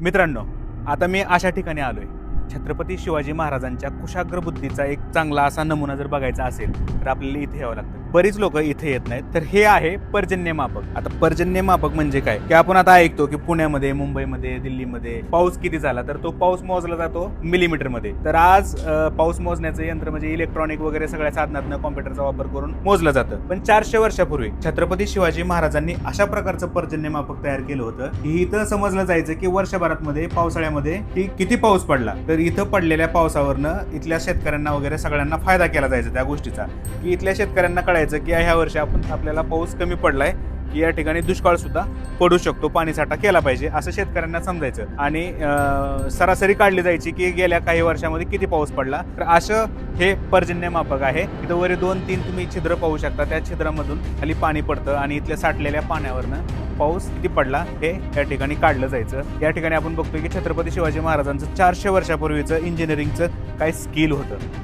मित्रांनो आता मी अशा ठिकाणी आलो आहे छत्रपती शिवाजी महाराजांच्या कुशाग्र बुद्धीचा एक चांगला असा नमुना जर बघायचा असेल तर आपल्याला इथे यावं लागतं. बरीच लोक इथे येत नाहीत. तर हे आहे पर्जन्यमापक. आता पर्जन्यमापक म्हणजे काय? की आपण आता ऐकतो की पुण्यामध्ये मुंबईमध्ये दिल्लीमध्ये पाऊस किती झाला? तर तो पाऊस मोजला जातो मिलीमीटरमध्ये तर आज पाऊस मोजण्याचं यंत्र म्हणजे इलेक्ट्रॉनिक वगैरे सगळ्या साधनातनं कॉम्प्युटरचा वापर करून मोजलं जातं. पण चारशे वर्षापूर्वी छत्रपती शिवाजी महाराजांनी अशा प्रकारचं पर्जन्यमापक तयार केलं होतं की इथं समजलं जायचं की वर्षभरात मध्ये पावसाळ्यामध्ये की किती पाऊस पडला. तर इथं पडलेल्या पावसावरनं इथल्या शेतकऱ्यांना वगैरे सगळ्यांना फायदा केला जायचा त्या गोष्टीचा. की इथल्या शेतकऱ्यांना कळायचं की ह्या वर्षी आपण आपल्याला पाऊस कमी पडलाय की या ठिकाणी दुष्काळ सुद्धा पडू शकतो पाणीसाठा केला पाहिजे असं शेतकऱ्यांना समजायचं. आणि सरासरी काढली जायची की गेल्या काही वर्षामध्ये किती पाऊस पडला तर असं हे पर्जन्यमापक आहे. इथं वरी दोन तीन तुम्ही छिद्र पाहू शकता त्या छिद्रामधून खाली पाणी पडतं आणि इथल्या साठलेल्या पाण्यावरनं पाऊस किती पडला हे या ठिकाणी काढलं जायचं. या ठिकाणी आपण बघतोय की छत्रपती शिवाजी महाराजांचं चारशे वर्षापूर्वीचं इंजिनिअरिंगचं काय स्किल होतं.